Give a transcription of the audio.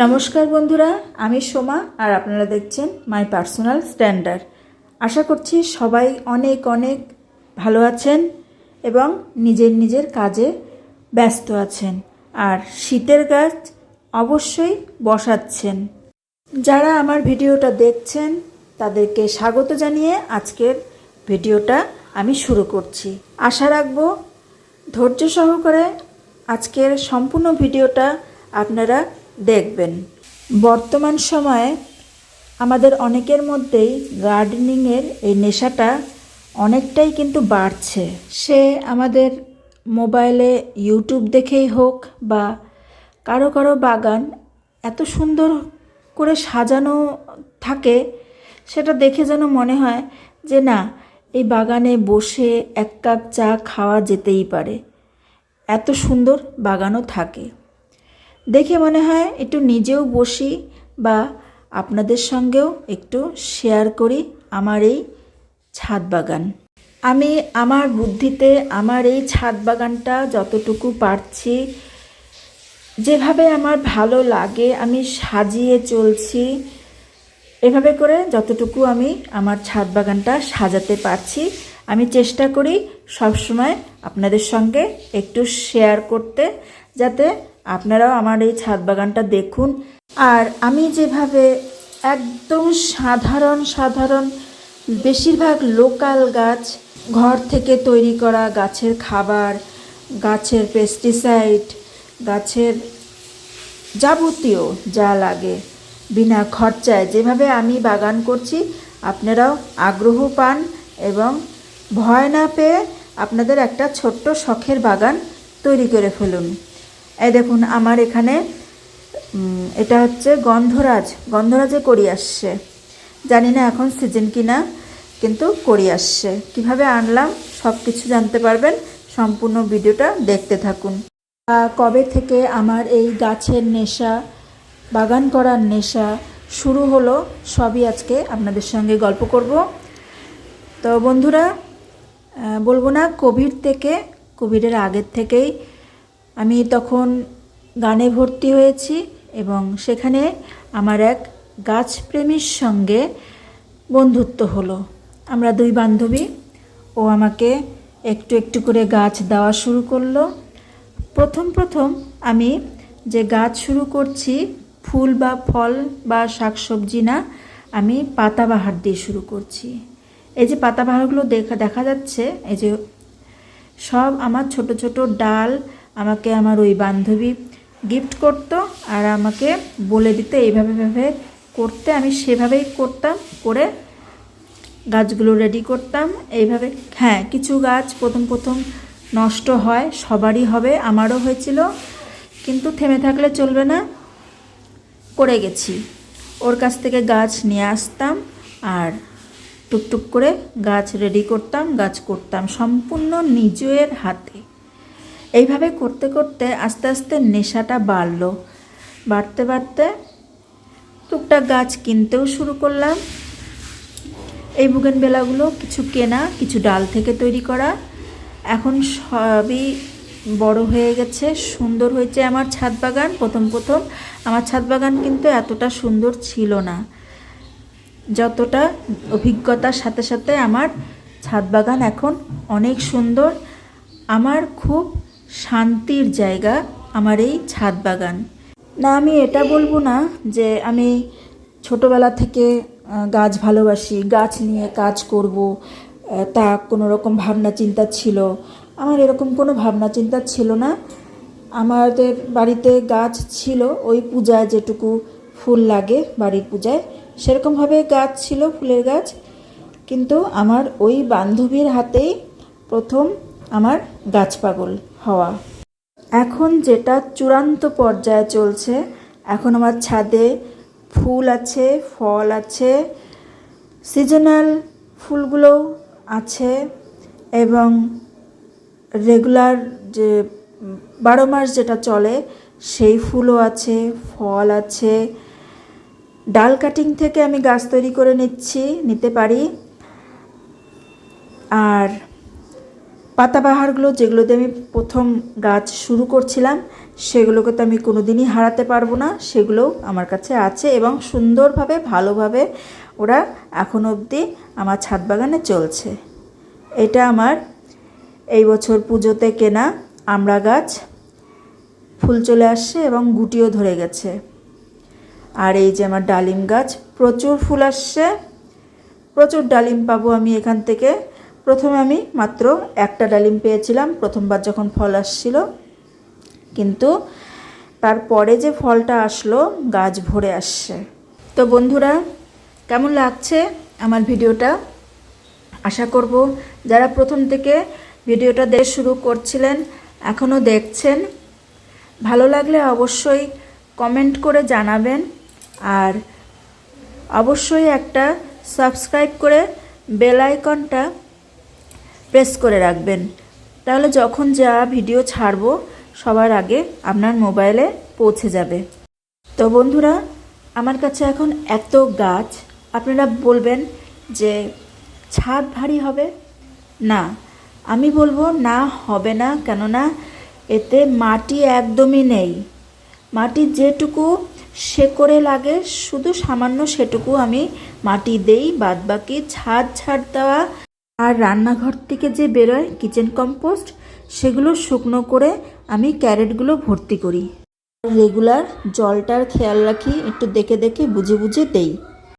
নমস্কার বন্ধুরা, আমি সোমা আর আপনারা দেখছেন মাই পার্সোনাল স্ট্যান্ডার্ড। আশা করছি সবাই অনেক অনেক ভালো আছেন এবং নিজের নিজের কাজে ব্যস্ত আছেন। আর শীতের গাছ অবশ্যই বসাচ্ছেন। যারা আমার ভিডিওটা দেখছেন, তাদেরকে স্বাগত জানিয়ে আজকের ভিডিওটা আমি শুরু করছি। আশা রাখব ধৈর্য সহকারে আজকের সম্পূর্ণ ভিডিওটা আপনারা দেখবেন। বর্তমান সময়ে আমাদের অনেকের মধ্যেই গার্ডেনিংয়ের এই নেশাটা অনেকটাই কিন্তু বাড়ছে। সে আমাদের মোবাইলে, ইউটিউব দেখেই হোক বা কারও কারও বাগান এত সুন্দর করে সাজানো থাকে, সেটা দেখে যেন মনে হয় যে না, এই বাগানে বসে এক কাপ চা খাওয়া যেতেই পারে। এত সুন্দর বাগানও থাকে। দেখে মনে হয় একটু নিজেও বসি বা আপনাদের সঙ্গেও একটু শেয়ার করি আমার এই ছাদ বাগান। আমি আমার বুদ্ধিতে আমার এই ছাদ বাগানটা যতটুকু পারছি, যেভাবে আমার ভালো লাগে, আমি সাজিয়ে চলছি, এভাবে করে যতটুকু আমি আমার ছাদ বাগানটা সাজাতে পারছি, আমি চেষ্টা করি সবসময় আপনাদের সঙ্গে একটু শেয়ার করতে, যাতে আপনারাও আমার এই ছাদ বাগানটা দেখুন। আর আমি যেভাবে একদম সাধারণ সাধারণ বেশিরভাগ লোকাল গাছ, ঘর থেকে তৈরি করা গাছের খাবার, গাছের পেস্টিসাইড গাছের যাবতীয় যা লাগে বিনা খরচায় যেভাবে আমি বাগান করছি, আপনারাও আগ্রহ পান এবং ভয় না পেয়ে আপনাদের একটা ছোট্ট শখের বাগান তৈরি করে ফেলুন। এই দেখুন, আমার এখানে এটা হচ্ছে গন্ধরাজ। গন্ধরাজে করি আসছে। জানি না এখন সিজন কিনা, কিন্তু করি আসছে। কীভাবে আনলাম সব কিছু জানতে পারবেন। সম্পূর্ণ ভিডিওটা দেখতে থাকুন। কবে থেকে আমার এই গাছের নেশা, বাগান করার নেশা শুরু হলো, সবই আজকে আপনাদের সঙ্গে গল্প করব। তো বন্ধুরা বলব না, কোভিড থেকে, কোভিডের আগের থেকেই আমি তখন গানে ভর্তি হয়েছি এবং সেখানে আমার এক গাছপ্রেমীর সঙ্গে বন্ধুত্ব হলো। আমরা দুই বান্ধবী। ও আমাকে একটু একটু করে গাছ দেওয়া শুরু করল। প্রথম প্রথম আমি যে গাছ শুরু করছি, ফুল বা ফল বা শাকসবজি না, আমি পাতাবাহার দিয়ে শুরু করছি। এই যে পাতাবাহারগুলো দেখা দেখা যাচ্ছে, এই যে সব আমার ছোট ছোট ডাল আমাকে আমার ওই বান্ধবী গিফট করতো আর আমাকে বলে দিতে এইভাবে ভাবে করতে। আমি সেভাবেই করতাম, করে গাছগুলো রেডি করতাম। এইভাবে হ্যাঁ কিছু গাছ প্রথম প্রথম নষ্ট হয়, সবারই হবে, আমারও হয়েছিল। কিন্তু থেমে থাকলে চলবে না, করে গেছি। ওর কাছ থেকে গাছ নিয়ে আসতাম আর টুকটুক করে গাছ রেডি করতাম, গাছ করতাম সম্পূর্ণ নিজের হাতে। এইভাবে করতে করতে আস্তে আস্তে নেশাটা বাড়লো। বাড়তে বাড়তে টুকটাক গাছ কিনতেও শুরু করলাম। এই বুগেনবেলাগুলো কিছু কেনা, কিছু ডাল থেকে তৈরি করা। এখন সবই বড় হয়ে গেছে, সুন্দর হয়েছে আমার ছাদ বাগান, প্রথম প্রথম। আমার ছাদ বাগান কিন্তু এতটা সুন্দর ছিল না। যতটা অভিজ্ঞতার সাথে সাথে আমার ছাদ বাগান এখন অনেক সুন্দর। আমার খুব শান্তির জায়গা আমার এই ছাদ বাগান। না, আমি এটা বলব না যে আমি ছোটোবেলা থেকে গাছ ভালোবাসি, গাছ নিয়ে কাজ করব তা কোনো রকম ভাবনা চিন্তা ছিল। আমার এরকম কোনো ভাবনা চিন্তা ছিল না। আমাদের বাড়িতে গাছ ছিল, ওই পূজায় যেটুকু ফুল লাগে বাড়ির পূজায়, সেরকমভাবে গাছ ছিল, ফুলের গাছ। কিন্তু আমার ওই বান্ধবীর হাতেই প্রথম আমার গাছ পাগল। হওয়া। এখন যেটা চূড়ান্ত পর্যায়ে চলছে, এখন আমার ছাদে ফুল আছে, ফল আছে সিজনাল ফুলগুলোও আছে এবং রেগুলার যে বারো মাস যেটা চলে, সেই ফুলও আছে, ফল আছে। ডাল কাটিং থেকে আমি গাছ তৈরি করে নিচ্ছি, নিতে পারি। আর পাতাবাহারগুলো যেগুলো দিয়ে আমি প্রথম গাছ শুরু করছিলাম, সেগুলোকে তো আমি কোনোদিনই হারাতে পারব না। সেগুলোও আমার কাছে আছে এবং সুন্দরভাবে, ভালোভাবে ওরা এখন অবধি আমার ছাদ বাগানে চলছে। এটা আমার এই বছর পুজোতে কেনা আমড়া গাছ। ফুল চলে আসছে এবং গুটিও ধরে গেছে। আর এই যে আমার ডালিম গাছ, প্রচুর ফুল আসছে। প্রচুর ডালিম পাবো আমি এখান থেকে। প্রথমে আমি মাত্র একটা ডালিম পেয়েছিলাম, প্রথমবার যখন ফল আসছিল। কিন্তু তারপরে যে ফলটা আসলো, গাছ ভরে আসছে। তো বন্ধুরা, কেমন লাগছে আমার ভিডিওটা? আশা করব যারা প্রথম থেকে ভিডিওটা দেখে শুরু করছিলেন, এখনও দেখছেন, ভালো লাগলে অবশ্যই কমেন্ট করে জানাবেন। আর অবশ্যই একটা সাবস্ক্রাইব করে বেল আইকনটা প্রেস করে রাখবেন। তাহলে যখন যা ভিডিও ছাড়বো, সবার আগে আপনার মোবাইলে পৌঁছে যাবে। তো বন্ধুরা, আমার কাছে এখন এত গাছ, আপনারা বলবেন যে ছাদ ভারী হবে? না, আমি বলব না, হবে না, কেননা এতে মাটি একদমই নেই। মাটি যেটুকু শেকড়ে লাগে, শুধু সামান্য সেটুকু আমি মাটি দেই, বাদবাকি ছাদ ছাড় দেওয়া আর রান্নাঘর থেকে যে বেরোয় কিচেন কম্পোস্ট, সেগুলো শুকনো করে আমি ক্যারেটগুলো ভর্তি করি। রেগুলার জলটার খেয়াল রাখি, একটু দেখে দেখে বুঝে বুঝে দেই।